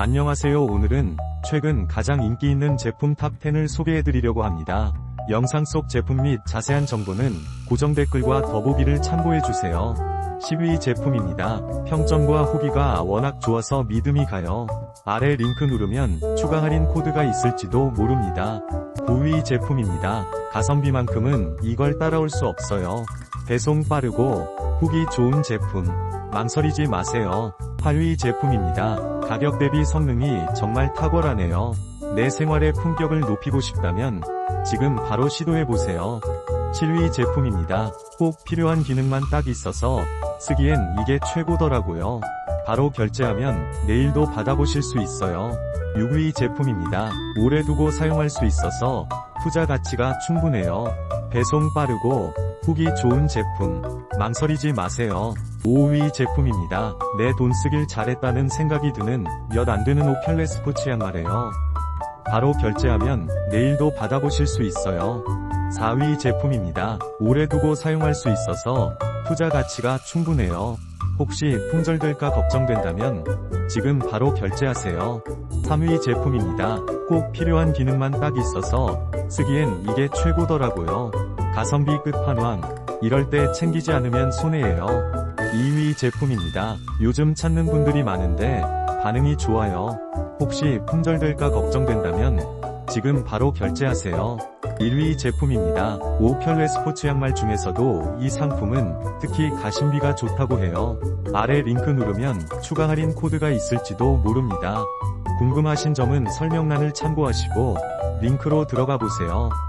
안녕하세요 오늘은 최근 가장 인기 있는 제품 탑10을 소개해드리려고 합니다. 영상 속 제품 및 자세한 정보는 고정 댓글과 더보기를 참고해주세요. 10위 제품입니다. 평점과 후기가 워낙 좋아서 믿음이 가요. 아래 링크 누르면 추가 할인 코드가 있을지도 모릅니다. 9위 제품입니다. 가성비만큼은 이걸 따라올 수 없어요. 배송 빠르고 후기 좋은 제품. 망설이지 마세요. 8위 제품입니다. 가격 대비 성능이 정말 탁월하네요. 내 생활의 품격을 높이고 싶다면 지금 바로 시도해보세요. 7위 제품입니다. 꼭 필요한 기능만 딱 있어서 쓰기엔 이게 최고더라고요. 바로 결제하면 내일도 받아보실 수 있어요. 6위 제품입니다. 오래 두고 사용할 수 있어서 투자 가치가 충분해요. 배송 빠르고 후기 좋은 제품. 망설이지 마세요. 5위 제품입니다. 내 돈 쓰길 잘했다는 생각이 드는 몇 안 되는 오펠레 스포츠 양 말이에요. 바로 결제하면 내일도 받아보실 수 있어요. 4위 제품입니다. 오래 두고 사용할 수 있어서 투자 가치가 충분해요. 혹시 품절될까 걱정된다면 지금 바로 결제하세요. 3위 제품입니다. 꼭 필요한 기능만 딱 있어서 쓰기엔 이게 최고더라고요. 가성비 끝판왕. 이럴 때 챙기지 않으면 손해예요. 2위 제품입니다. 요즘 찾는 분들이 많은데 반응이 좋아요. 혹시 품절될까 걱정된다면 지금 바로 결제하세요. 1위 제품입니다. 오펠레 스포츠 양말 중에서도 이 상품은 특히 가심비가 좋다고 해요. 아래 링크 누르면 추가 할인 코드가 있을지도 모릅니다. 궁금하신 점은 설명란을 참고하시고 링크로 들어가 보세요.